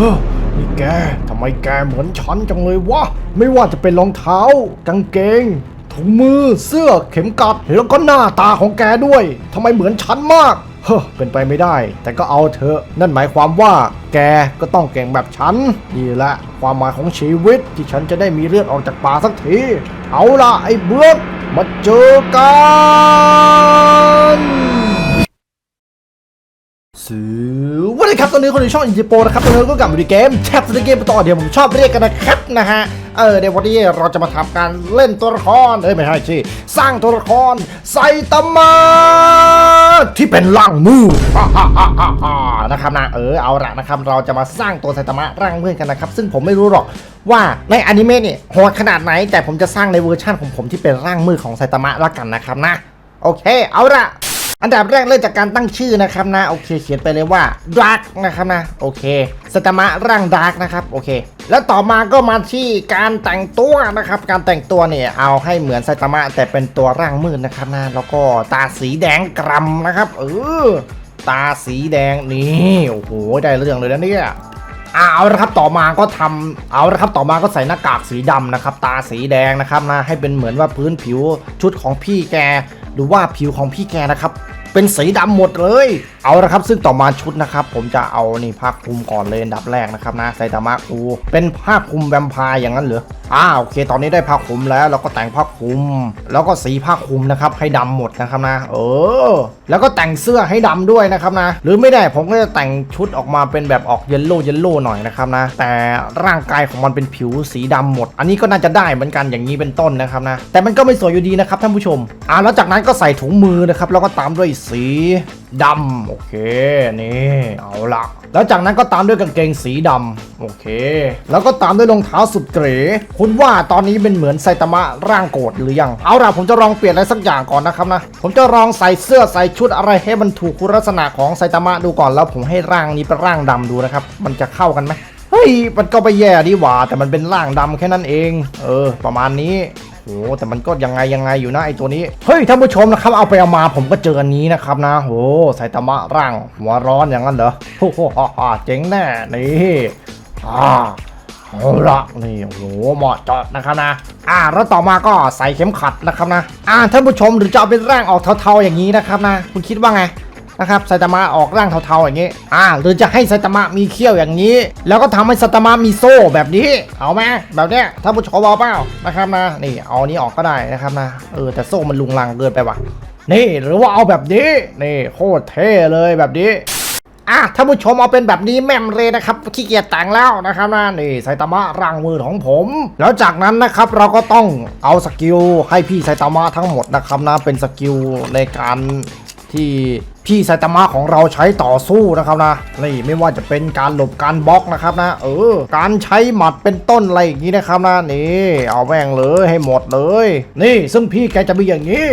ฮ้อนี่แกทำไมแกเหมือนฉันจังเลยวะ ไม่ว่าจะเป็นรองเท้ากางเกง ถุงมือเสื้อเข็มกลัดแล้วก็หน้าตาของแกด้วยทำไมเหมือนฉันมาก เฮ้อเป็นไปไม่ได้ แต่ก็เอาเถอะ นั่นหมายความว่า แกก็ต้องเก่งแบบฉัน นี่แหละความหมายของชีวิตที่ฉันจะได้มีเลือดออกจากป่าสักที เอาล่ะไอ้เบื้อกมาเจอกัน สวัสดีครับตอนนี้คนในช่องอินจิโปนะครับตอนนี้ก็กลับมาในเกมแท็บสเกมต่อเดี๋ยวผมชอบเรียกกันนะครับนะฮะเออเดี๋ยววันนี้เราจะมาทำการเล่นตัวละครเอ้ยไม่ใช่สิสร้างตัวละครไซตามะที่เป็นร่างมือนะครับนะเออเอาละนะครับเราจะมาสร้างตัวไซตามะร่างมือกันนะครับซึ่งผมไม่รู้หรอกว่าในอนิเมะเนี่ยโหดขนาดไหน แต่ผมจะสร้างในเวอร์ชั่นของผมที่เป็นร่างมือของไซตามะละกันนะครับนะโอเค เอาละ อันดับแรกเริ่มจากการตั้งชื่อนะครับนะโอเคเขียนไปเลยว่าดาร์กนะครับนะโอเคสตมะร่างดาร์กนะครับโอเค แล้วต่อมาก็มาที่การแต่งตัวนะครับ การแต่งตัวเนี่ยเอาให้เหมือนไซตมะแต่เป็นตัวร่างมืดนะครับนะแล้วก็ตาสีแดงกรำนะครับเออตาสีแดงนี่โอ้โหได้เรื่องเลยนะเนี่ย อ่าเอาละครับต่อมาก็ทำเอาละครับต่อมาก็ใส่หน้ากากสีดำนะครับ ตาสีแดงนะครับนะให้เป็นเหมือนว่าพื้นผิวชุดของพี่แก หรือว่าผิวของพี่แกนะครับ เป็นสีดำหมดเลยเอาละครับซึ่งต่อมาชุดนะครับ ผมจะเอานี่ผ้าคลุมก่อนเลยอันดับแรกนะครับนะไซตามะคูเป็นผ้าคลุมแวมไพร์อย่างนั้นเหรออ่าโอเค ตอนนี้ได้ผ้าคลุมแล้วเราก็แต่งผ้าคลุม แล้วก็สีผ้าคลุมนะครับให้ดำหมดนะครับนะ เออ แล้วก็แต่งเสื้อให้ดำด้วยนะครับนะ หรือไม่ได้ผมก็จะแต่งชุดออกมาเป็นแบบออกเยลโล่เยลโล่หน่อยนะครับนะ แต่ร่างกายของมันเป็นผิวสีดำหมด อันนี้ก็น่าจะได้เหมือนกันอย่างนี้เป็นต้นนะครับนะ แต่มันก็ไม่สวยอยู่ดีนะครับท่านผู้ชมอ่าแล้วจากนั้นก็ใส่ถุงมือนะครับแล้วก็ตามด้วยสี ดำโอเคนี่เอาละแล้วจากนั้นก็ตามด้วยกางเกงสีดำโอเค แล้วก็ตามด้วยรองเท้าสุดเก๋ คุณว่าตอนนี้เป็นเหมือนไซตามะร่างโกรธหรือยัง เอาล่ะผมจะลองเปลี่ยนอะไรสักอย่างก่อนนะครับนะ ผมจะลองใส่เสื้อใส่ชุดอะไรให้มันถูกคุณลักษณะของไซตามะดูก่อนแล้วผมให้ร่างนี้เป็นร่างดำดูนะครับ มันจะเข้ากันไหมเฮ้ย มันก็ไม่แย่ดีหว่า แต่มันเป็นร่างดำแค่นั้นเอง เออ ประมาณนี้ โอ้แต่มันก็ยังไงยังไงอยู่นะไอตัวนี้ เฮ้ยท่านผู้ชมนะครับเอาไปเอามาผมก็เจออันนี้นะครับนะโอ้ไซตามะร่างหัวร้อนอย่างนั้นเหรอโอ้โหเจ๋งแน่นี่อ่าเอาละนี่โอ้โหเหมาะเจาะนะครับนะ อ่าแล้วต่อมาก็ใส่เข็มขัดนะครับนะ อ่าท่านผู้ชมหรือจะเอาเป็นร่างออกเทาๆอย่างนี้นะครับนะ คุณคิดว่าไง นะครับไซตามะออกร่างเทาๆอย่างนี้อ่าหรือจะให้ไซตามะมีเขี้ยวอย่างนี้ แล้วก็ทำให้ไซตามะมีโซ่แบบนี้เอาไหมแบบเนี้ยถ้าผู้ชมเอาเปล่านะครับนะนี่เอานี้ออกก็ได้นะครับนะเออแต่โซ่มันลุงลังเกินไปว่ะนี่หรือว่าเอาแบบนี้นี่โคตรเท่เลยแบบนี้อะท่านผู้ชมเอาเป็นแบบนี้แม่มเลยนะครับขี้เกียจแต่งแล้วนะครับนะนี่ไซตามะร่างมือของผม แล้วจากนั้นนะครับเราก็ต้องเอาสกิลให้พี่ไซตามะทั้งหมดนะครับนะเป็นสกิลในการที่ พี่ไซตามะของเราใช้ต่อสู้นะครับนะนี่ไม่ว่าจะเป็นการหลบการบล็อกนะครับนะ เออ การใช้หมัดเป็นต้นอะไรอย่างนี้นะครับนะนี่เอาแม่งเลยให้หมดเลย นี่ซึ่งพี่แกจะมีอย่างนี้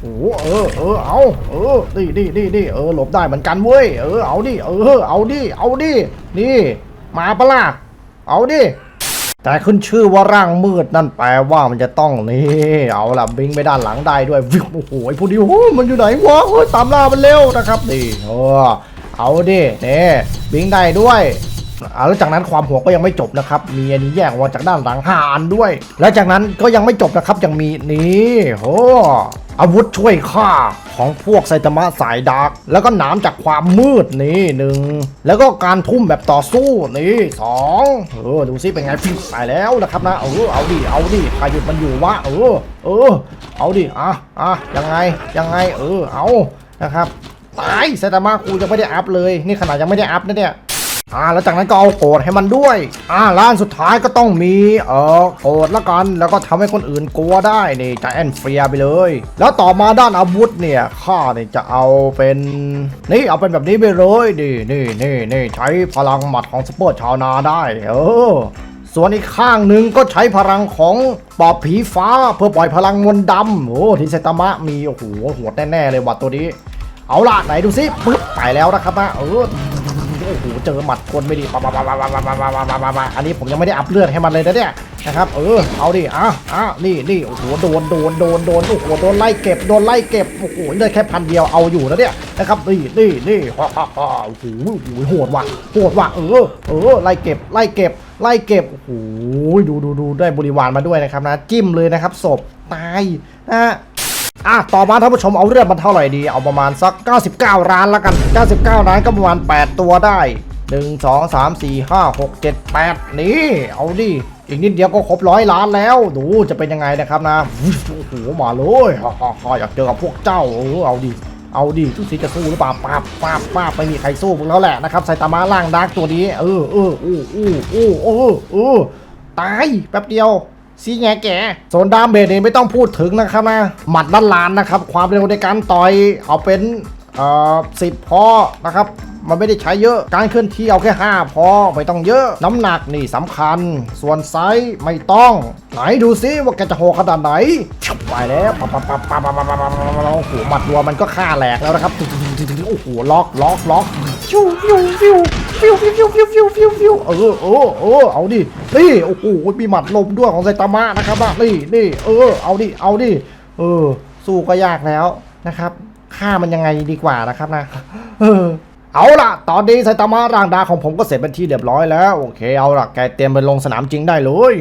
โอ้เออเออเอาเออนี่นี่นี่นี่เออหลบได้เหมือนกันเว้ยเออเอาดิเออเอาดิเอาดินี่ มาปะล่ะเอาดิ แต่ขึ้นชื่อว่าร่างมืดนั่นแปลว่ามันจะต้องนี่เอาล่ะบิงไปด้านหลังได้ด้วยวิวโอ้โหไอ้พวกนี้โอ้มันอยู่ไหนวะเฮ้ยตามล่ามันเร็วนะครับนี่เออเอาดิเนี่บิงได้ด้วย อ่าแล้วจากนั้นความหัวก็ยังไม่จบนะครับ มีอันนี้แยกออกมาจากด้านหลังหานด้วย และจากนั้นก็ยังไม่จบนะครับยังมีนี่โอ้อาวุธช่วยฆ่าของพวกไซตามะสายดาร์กแล้วก็หนามจากความมืดนี่หนึ่งแล้วก็การทุ่มแบบต่อสู้นี่สองเออดูซิเป็นไงฟิตายแล้วนะครับนะเออเอาดิเอาดิใครหยุดมันอยู่วะเออเออ เอาดิอะอะยังไงยังไงเออเอานะครับตายไซตามะกูยังไม่ได้อัพเลย นี่ขนาดยังไม่ได้อัพนะเนี่ย อ่าแล้วจากนั้นก็เอาโกรธให้มันด้วย อ่าล้านสุดท้ายก็ต้องมีเออโกรธละกัน แล้วก็ทำให้คนอื่นกลัวได้นี่จะแอนเฟียไปเลย แล้วต่อมาด้านอาวุธเนี่ยข้าเนี่ยจะเอาเป็นนี่เอาเป็นแบบนี้ไปเลยนี่นี่นี่นี่ใช้พลังหมัดของสเปอร์ชาวนาได้เออส่วนอีกข้างหนึ่งก็ใช้พลังของปอบผีฟ้าเพื่อปล่อยพลังมนต์ดำโอ้ที่ไซตามะมีโอ้โหโหดแน่ๆเลยวัดตัวนี้ เอาล่ะไหนดูซิปึ๊บไปแล้วนะครับนะเออ อ้โหเจอหมัดคนไม่ดีปะปะปะปะปะปะปะปะปะปะอันนี้ผมยังไม่ได้อัพเลือดให้มันเลยนะเนี่ยนะครับเออเอาดิอะอะนี่นี่โอ้โหโดนโดนโดนโดนโอ้โหโดนไล่เก็บโดนไล่เก็บโอ้โหเลยแค่พันเดียวเอาอยู่แล้วเนี่ยนะครับนี่นี่นี่ฮ่าฮ่าฮ่าโอ้โหโหโหดว่ะโหดว่ะเออเออไล่เก็บไล่เก็บไล่เก็บโอ้โหดูดูดูได้บริวารมาด้วยนะครับนะจิ้มเลยนะครับศพตายนะ อะต่อมาท่านผู้ชมเอาเรื่องมันเท่าไหร่ดี เอาประมาณสัก 99 ร้านละกัน 99 ร้านก็ประมาณ 8 ตัวได้ 1 2 3 4 5 6 7 8 นี่ เอาดิ อีกนิดเดียวก็ครบร้อยล้านแล้ว ดูจะเป็นยังไงนะครับนะ โอ้โห มาเลยฮ่าฮ่าอยากเจอกับพวกเจ้า เออเอาดิ เอาดิทุกทีจะสู้หรือเปล่าป้าบป้าบป้าบไม่มีใครสู้พวกเราแหละนะครับไซตามะล่างดาร์กตัวนี้ เออเอออู้อู้อู้เออเออตาย แป๊บเดียว ซีแงแก่โซนดามเบดนี่ไม่ต้องพูดถึงนะครับนะหมัดด้านล้านนะครับ ความเร็วในการต่อยเอาเป็นเอ่อสิบพอนะครับมันไม่ได้ใช้เยอะ การเคลื่อนที่เอาแค่ 5 พอ ไม่ต้องเยอะ น้ำหนักนี่สำคัญ ส่วนไซส์ไม่ต้อง ไหนดูซิว่าแกจะโหขนาดไหน ไปแล้วปับปับปับปับปับปับปับโอ้โหหมัดรัวมันก็ฆ่าแหลกแล้วนะครับ โอ้โหล็อกล็อกล็อก ฟิวฟิวฟิวฟิวฟิวฟิวฟิวฟิวฟิวเออเออเออเอาดินี่โอ้โหมีหมัดลมด้วยของไซตามะนะครับนี่นี่เออเอาดิเอาดิเออ สู้ก็ยากแล้วนะครับฆ่ามันยังไงดีกว่านะครับนะเออเอาล่ะ ตอนนี้ไซตามะร่างดาของผมก็เสร็จเป็นที่เรียบร้อยแล้ว โอเค เอาล่ะ แกเตรียมไปลงสนามจริงได้เลย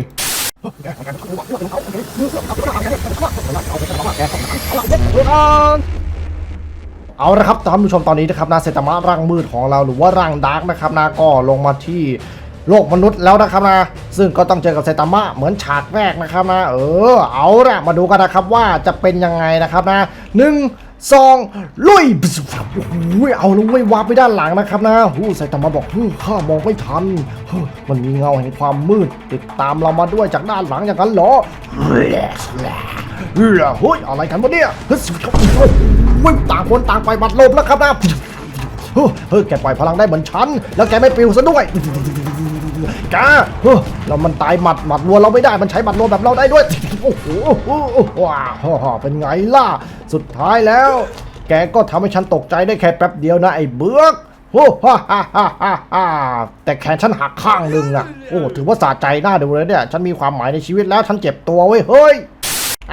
เอาละครับท่านผู้ชมตอนนี้นะครับนาเซตามะร่างมืดของเราหรือว่าร่างดาร์กนะครับนาก็ลงมาที่โลกมนุษย์แล้วนะครับนะ ซึ่งก็ต้องเจอกับไซตามะเหมือนฉากแรกนะครับนะ เออ เอาละมาดูกันนะครับว่าจะเป็นยังไงนะครับนะหนึ่งสองลุยโอ้โหเอาลงไว้วาร์ปไปด้านหลังนะครับนะหูไซตามะบอกเฮ้ยข้ามองไม่ทันเฮ้ยมันมีเงาแห่งความมืด ติดตามเรามาด้วยจากด้านหลังอย่างนั้นเหรอเฮ้ยเฮ้ยอะไรกันวะเนี่ยเฮ้ย วิ่งต่างคนต่างไปบัดลมแล้วครับนะเฮ้ยแกปล่อยพลังได้เหมือนฉัน แล้วแกไม่ปิวซะด้วยแกเฮ้ยแล้วมันตายหมัดหมัดรัวเราไม่ได้มันใช้หมัดรัวแบบเราได้ด้วย โอ้โหว้าวเป็นไงล่ะ สุดท้ายแล้ว แกก็ทำให้ฉันตกใจได้แค่แป๊บเดียวนะไอ้เบือกโอ้ฮ่าฮ่าฮ่าฮ่าแต่แขนฉันหักข้างหนึ่งอะโอ้ ถือว่าสะใจหน่าดูเลยเนี่ย ฉันมีความหมายในชีวิตแล้ว ฉันเจ็บตัวเว้ย เฮ้ย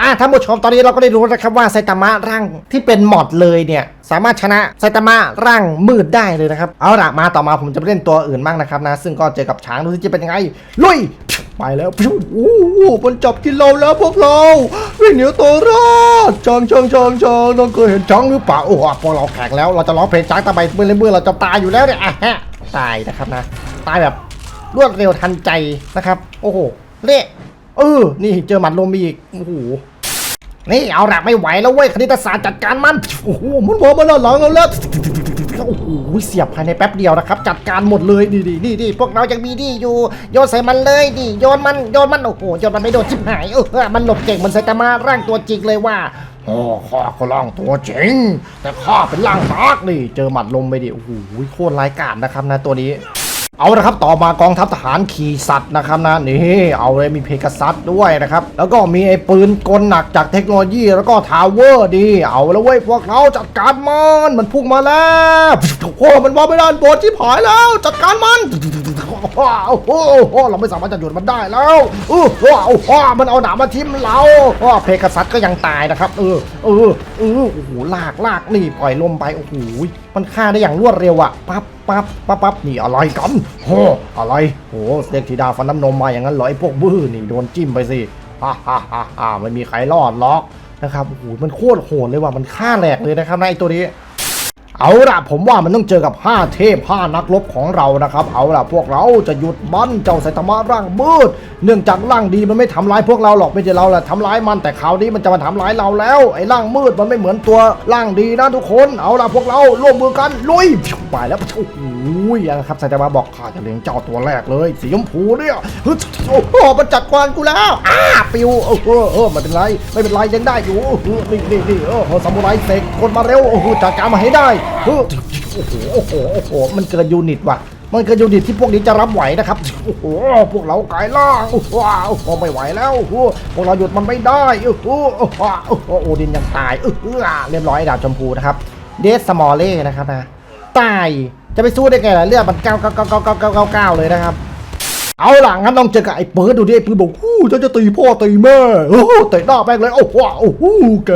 อะท่านผู้ชมตอนนี้เราก็ได้รู้แล้วนะครับว่าไซตามะร่างที่เป็นหมอดเลยเนี่ย สามารถชนะไซตามะร่างมืดได้เลยนะครับ เอาละมาต่อมาผมจะไปเล่นตัวอื่นบ้างนะครับนะ ซึ่งก็เจอกับช้างดูสิจะเป็นยังไง ลุย ไปแล้วโอ้โหมันจับกินเราแล้วพวกเราวิ่งเหนียวตัวรอดช้างช้างช้างช้างน้องเคยเห็นช้างหรือเปล่าโอ้โหพวกเราแข่งแล้วเราจะร้องเพลงช้างทำไมเมื่อเมื่อเราจะตายอยู่แล้วเนี่ยอะฮะตายนะครับนะ ตายแบบรวดเร็วทันใจนะครับ โอ้โหเละ เออ นี่เจอหมัดลมอีก โอ้โห นี่เอาละไม่ไหวแล้วเว้ยคณิตศาสตร์จัดการมัน โอ้โหมันพอมาแล้วหลังเราแล้วโอ้โหเสียบภายในแป๊บเดียวนะครับ จัดการหมดเลยนี่นี่นี่พวกเรายังมีนี่อยู่ โยนใส่มันเลยนี่โยนมันโยนมันโอ้โหโยนมันไม่โดนชิบหายเออมันหลบเก่งมันไซตามะร่างตัวจริงเลยว่าโอ้ข้าก็ร่างตัวจริง แต่ข้าเป็นร่างดากนี่ เจอหมัดลมไปดิโอ้โหโคตรร้ายกาจนะครับนะตัวนี้ เอาละครับต่อมากองทัพทหารขี่สัตว์นะครับนะนี่เอาเลยมีเพกซัสด้วยนะครับ แล้วก็มีไอ้ปืนกลหนักจากเทคโนโลยีแล้วก็ทาวเวอร์ดี เอาแล้วเว้ยพวกเราจัดการมันมันพุ่งมาแล้วโอ้มันว่าไม่ได้บดชิบหายแล้ว จัดการมันโอ้โหเราไม่สามารถจะหยุดมันได้แล้วโอ้โหโอ้โหมันเอาหนามมาทิ่มเราเพกซัสก็ยังตายนะครับ เออเออเออโอ้โหลากลากนี่ปล่อยลมไปโอ้โหมันฆ่าได้อย่างรวดเร็วอะปั๊บปั๊บปั๊บปั๊บนี่อะไรกันโหอะไรโหเด็กธิดาฟันน้ำนมมาอย่างนั้นเหรอไอ้พวกบื้อนี่โดนจิ้มไปสิฮ่าฮ่าฮ่าฮ่าไม่มีใครรอดหรอกนะครับโอ้โหมันโคตรโหดเลยว่ะมันฆ่าแหลกเลยนะครับนายตัวนี้ เอาละผมว่ามันต้องเจอกับ 5 เทพ5นักรบของเรานะครับ เอาละพวกเราจะหยุดมันเจ้าไซตามะร่างมืด เนื่องจากร่างดีมันไม่ทำร้ายพวกเราหรอกไม่ใช่เราแหละทำร้ายมันแต่คราวนี้มันจะมาทำร้ายเราแล้ว ไอ้ร่างมืดมันไม่เหมือนตัวร่างดีนะทุกคน เอาละพวกเราร่วมมือกันลุยไปแล้วโอ้โหนะครับไซตามะบอกข้าจะเลี้ยงเจ้าตัวแรกเลยสีชมพูเนี่ยเฮ้ยโอ้โหมันจัดการกูแล้วอ้าปิวเออเออไม่เป็นไรไม่เป็นไรยังได้อยู่นี่นี่นี่เออซามูไรเสกคนมาเร็วโอ้โหจัดการมาให้ได้เออโอ้โหโอ้โหโอ้โหมันเกินยูนิตว่ะมันเกินยูนิตที่พวกนี้จะรับไหวนะครับ โอ้โห พวกเรากายล่างโอ้โหโอ้โหไม่ไหวแล้วโอ้โหพวกเราหยุดมันไม่ได้ โอ้โห โอ้โห โอ้ดินยังตายเออเรียบร้อยดาบชมพูนะครับ เดสสมอลเล่นะครับนะ ตาย จะไปสู้ได้ไงล่ะเลือดมันเก้าเก้าเก้าเก้าเก้าเก้าเก้าเลยนะครับ เอาล่ะงั้นลองเจอกับไอ้เปิดดูดิไอ้ปืนบอกฮู้ฉันจะตีพ่อตีแม่โอ้เตะหน้าแม่งเลยโอ้โหโอ้โหแก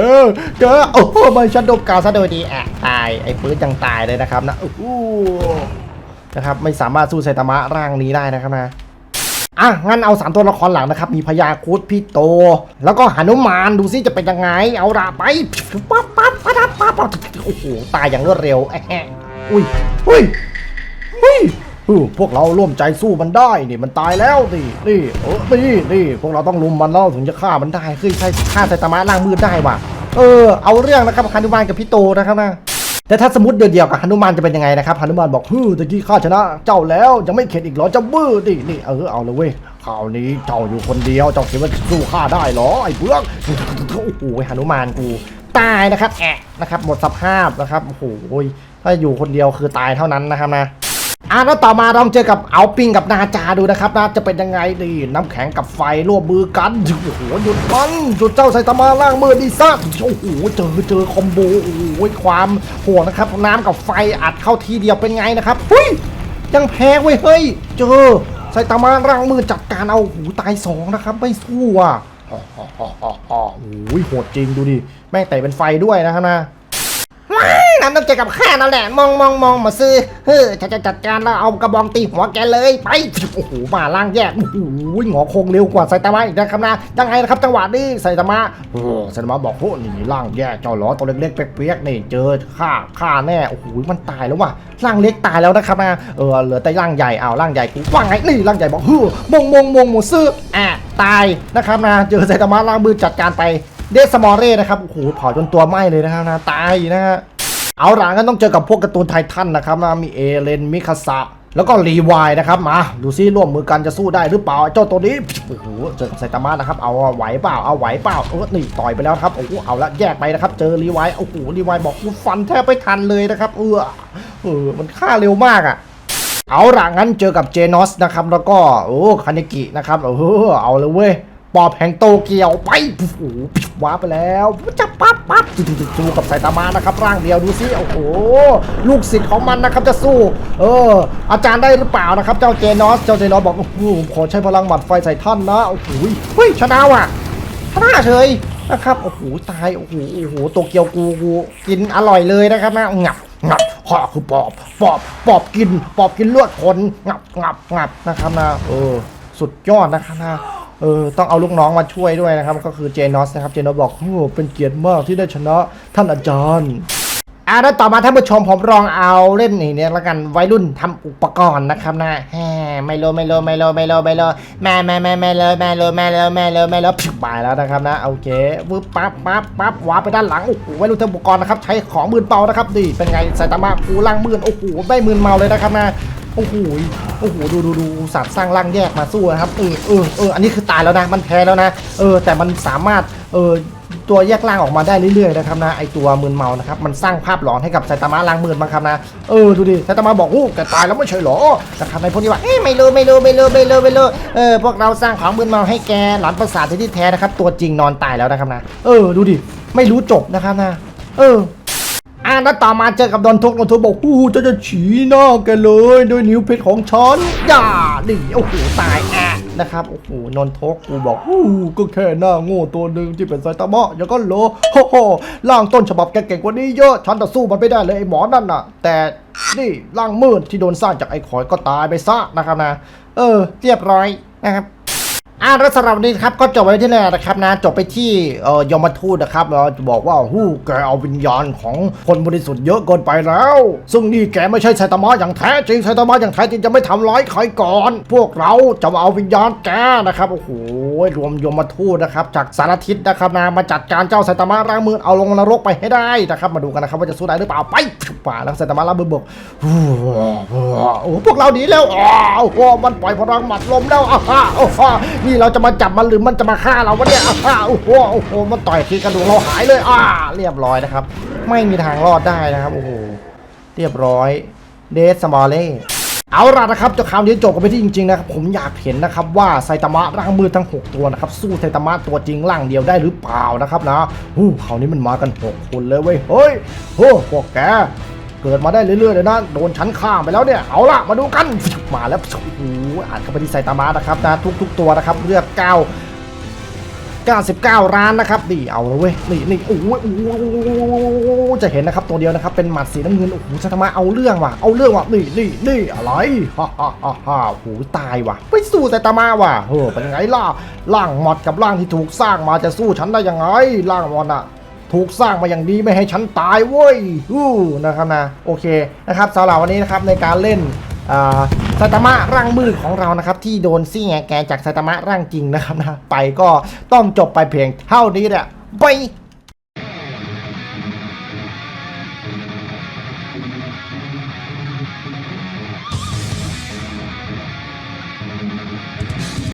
แกโอ้โหไม่ฉันโดนกาซะโดยดีแอะตายไอ้เปิร์ดยังตายเลยนะครับนะโอ้โหนะครับไม่สามารถสู้ไซตามะร่างนี้ได้นะครับนะ อะงั้นเอาสามตัวละครหลังนะครับ มีพญาครุดพี่โต แล้วก็หนุมานดูซิจะเป็นยังไง เอาละไปปั๊บปั๊บปั๊บปั๊บปั๊บโอ้โหตายอย่างรวดเร็วแอะแอุ้ยอุ้ยอุ้ยพวกเราร่วมใจสู้มันได้นี่มันตายแล้วนี่นี่เออนี่นี่พวกเราต้องลุมมันแล้วถึงจะฆ่ามันได้เฮ้ยใช่ฆ่าไซตามะล่างมืดได้ว่ะเออเอาเรื่องนะครับหนุมานกับพี่โตนะครับนะ แต่ถ้าสมมติเดียวๆกับหนุมานจะเป็นยังไงนะครับหนุมานบอกฮึตะกี้ข้าชนะ เจ้าแล้วยังไม่เข็ดอีกเหรอเจ้าบื้อนี่นี่เออเอาเลยเว้ยคราวนี้เจ้าอยู่คนเดียวเจ้าคิดว่าสู้ข้าได้เหรอไอ้เบื้องโอ้โหหนุมานกูตายนะครับแอะนะครับหมดสภาพนะครับโอ้โหถ้าอยู่คนเดียวคือตายเท่านั้นนะครับนะ อะแล้วต่อมาลองเจอกับเอาปิงกับนาจาดูนะครับนะจะเป็นยังไงดีน้ำแข็งกับไฟร่วมมือกันโอ้โหหยุดมันหยุดเจ้าไซตามะล่างมือดีซะโอ้โหเจอเจอคอมโบโอ้โหความโหดนะครับ น้ำกับไฟอัดเข้าทีเดียวเป็นไงนะครับเฮ้ยยังแพ้เว้ยเฮ้ยเจอไซตามะล่างมือจัดการเอาหูตายสองนะครับ ไม่สู้อะโอ้ยโหดจริงดูดิแม่งเตะเป็นไฟด้วยนะครับนะ ว้านั่นต้องเจอกับข้านั่นแหละ มองมองมองมาซื้อ เฮ้อจะจะจัดการแล้วเอากระบองตีหัวแกเลย ไป โอ้โห มาล่างแยก โอ้โหหงอคงเร็วกว่าไซตามะอีกนะครับนะ ยังไงนะครับจังหวะนี้ไซตามะโอ้ไซตามะบอกโอ้นี่ล่างแยกเจ้าล้อตัวเล็กๆเปียกๆนี่เจอข้าข้าแน่ โอ้โห มันตายแล้วว่ะร่างเล็กตายแล้วนะครับนะ เออ เหลือแต่ร่างใหญ่ เอาร่างใหญ่กูว่าไง นี่ร่างใหญ่บอกเฮ้อมงมงมงหมูซื้ออะตายนะครับนะ เจอไซตามะล่างมือจัดการไปเดสมอร์เร่นะครับ โอ้โห เผาจนตัวไหม้เลยนะครับนะ ตายนะฮะ เอาล่ะงั้นต้องเจอกับพวกการ์ตูนไททันนะครับมีเอเลนมิคาสะแล้วก็รีวายนะครับมาดูซิร่วมมือกันจะสู้ได้หรือเปล่าเจ้าตัวนี้โอ้โหเจอไซตามะนะครับเอาไหวเปล่าเอาไหวเปล่าเออนี่ต่อยไปแล้วครับโอ้โหเอาละแยกไปนะครับ เจอรีวายโอ้โหรีวายบอกกูฟันแทบไม่ทันเลยนะครับเออเออมันฆ่าเร็วมากอะเอาล่ะงั้นเจอกับเจนอสนะครับแล้วก็โอ้คาเนกินะครับเออเอาเลยเว้ย ปอบแห่งโตเกียวไปโอ้โหว้าไปแล้วจะปั๊บปั๊บจู่ๆกับไซตามะนะครับ ร่างเดียวดูซิโอ้โหลูกศิษย์ของมันนะครับจะสู้ เออ อาจารย์ได้หรือเปล่านะครับ เจ้าเจนอสเจ้าเจนอสบอกโอ้โหผมขอใช้พลังหมัดไฟใส่ท่านนะโอ้โหเฮ้ยชนะว่ะชนะเฉยนะครับโอ้โหตายโอ้โหโอ้โหโตเกียวกูกูกินอร่อยเลยนะครับนะงับงับข้อคือปอบปอบปอบกินปอบกินเลือดคนงับงับงับนะครับนะเออ สุดยอดนะครับนะเออต้องเอาลูกน้องมาช่วยด้วยนะครับ ก็คือเจนอสนะครับ เจนอสบอกโอ้เป็นเกียรติมากที่ได้ชนะท่านอาจารย์อ่าแล้วต่อมาท่านผู้ชมผมลองเอาเล่นนี่เนี่ยละกันวัยรุ่นทำอุปกรณ์นะครับนะแฮไม่โลไม่โลไม่โลไม่โลไม่โลแม่แม่แม่แม่เลยแม่เลยแม่เลยแม่เลยแม่เลยผิวบายแล้วนะครับนะโอเควึบปั๊บปั๊บปั๊บวาไปด้านหลังโอ้โหวัยรุ่นทำอุปกรณ์นะครับใช้ของมืนเปล่านะครับดีเป็นไงสายตามะกูล่างมืนโอ้โหไม่มืนเมาเลยนะครับนะ โอ้โหโอ้โหดูดูดูสัตว์สร้างร่างแยกมาสู้นะครับเออเออเอออันนี้คือตายแล้วนะมันแพ้แล้วนะเออแต่มันสามารถเออตัวแยกล่างออกมาได้เรื่อยๆนะครับนะไอตัวมืนเมานะครับมันสร้างภาพหลอนให้กับไซตามะล้างมืนบ้าครับนะเออดูดิไซตามะบอกโอ้แกตายแล้วไม่ใช่หรอนะครับในพวกนี้ว่าเอ้ยไม่รู้ไม่รู้ไม่รู้ไม่รู้ไม่รู้เออพวกเราสร้างของมืนเมาให้แกหลอนประสาทที่แท้นะครับตัวจริงนอนตายแล้วนะครับนะเออดูดิไม่รู้จบนะครับนะเออ อ่าแล้วต่อมาเจอกับดอนทุกดอนทุกบอกอู้จะจะฉีหน้าแกเลยด้วยนิ้วเพชรของฉันอย่าดิโอ้โหตายอะนะครับโอ้โหนนทกกูบอกอู้ก็แค่หน้าโง่ตัวหนึ่งที่เป็นไซตามะอย่างก็โลโฮโฮล่างต้นฉบับแกเก่งกว่านี้เยอะฉันจะสู้มันไม่ได้เลยไอ้หมอนั่นน่ะ แต่นี่ล่างมืดที่โดนสร้างจากไอ้ขอยก็ตายไปซะนะครับนะ เออเรียบร้อยนะครับ อ่าแล้วสำหรับวันนี้ครับก็จบไว้ที่นี่นะครับนะจบไปที่เอ่อยมทูตนะครับเราจะบอกว่าฮู้แกเอาวิญญาณของคนบริสุทธิ์เยอะเกินไปแล้ว ซึ่งนี่แกไม่ใช่ไซตามะอย่างแท้จริงไซตามะอย่างแท้จริงจะไม่ทำร้ายใครก่อน พวกเราจะมาเอาวิญญาณแกนะครับโอ้โหรวมยมทูตนะครับจากสารทิศนะครับนะมาจัดการเจ้าไซตามะร่างมือเอาลงนรกไปให้ได้นะครับมาดูกันนะครับว่าจะสู้ได้หรือเปล่าไปป่าแล้วไซตามะร่างมือบอกโอ้พวกเราหนีแล้วอ้าวโอ้โหมันปล่อยพลังหมัดลมแล้วอ้าวโอ้โหนี่เราจะมาจับมันหรือมันจะมาฆ่าเราวะเนี่ยอ้าวโอ้โหโอ้โหมันต่อยทีกระดูกเราหายเลยอ่าเรียบร้อยนะครับ ไม่มีทางรอดได้นะครับโอ้โหเรียบร้อยเดสสมอลเล่เอาล่ะนะครับจบข่าวนี้จบกันไปที่จริงๆนะครับผมอยากเห็นนะครับว่าไซตามะร่างมือทั้ง 6 ตัวนะครับสู้ไซตามะตัวจริงร่างเดียวได้หรือเปล่านะครับนะหู้คราวนี้มันมากัน 6 คนเลยเว้ยเฮ้ยโอ้พวกแก เกิดมาได้เรื่อยๆเลยนะโดนชั้นข้ามไปแล้วเนี่ยเอาละมาดูกันมาแล้วโอ้โหอ่านเข้าไปที่ไซตามะนะครับนะทุก ๆ ตัวนะครับเลือกเก้า99 ร้านนะครับนี่เอาเลยเว้ยนี่นี่โอ้โหโอ้จะเห็นนะครับตัวเดียวนะครับเป็นหมัดสีน้ำเงินโอ้โหชัตมะเอาเรื่องว่ะเอาเรื่องว่ะนี่นี่นี่อะไรฮ่าฮ่าฮ่าฮ่าโอ้โหตายว่ะไปสู้ไซตามะว่ะเฮ้อเป็นไงล่ะร่างหมดกับร่างที่ถูกสร้างมาจะสู้ฉันได้ยังไงร่างมอดอะ ถูกสร้างมาอย่างดีไม่ให้ฉันตายเว้ยอู้นะครับนะโอเคนะครับสำหรับวันนี้นะครับในการเล่นอ่าไซตามะร่างมืดของเรานะครับ ที่โดนซี่แงแกจากไซตามะร่างจริงนะครับนะไปก็ต้องจบไปเพียงเท่านี้แหละบาย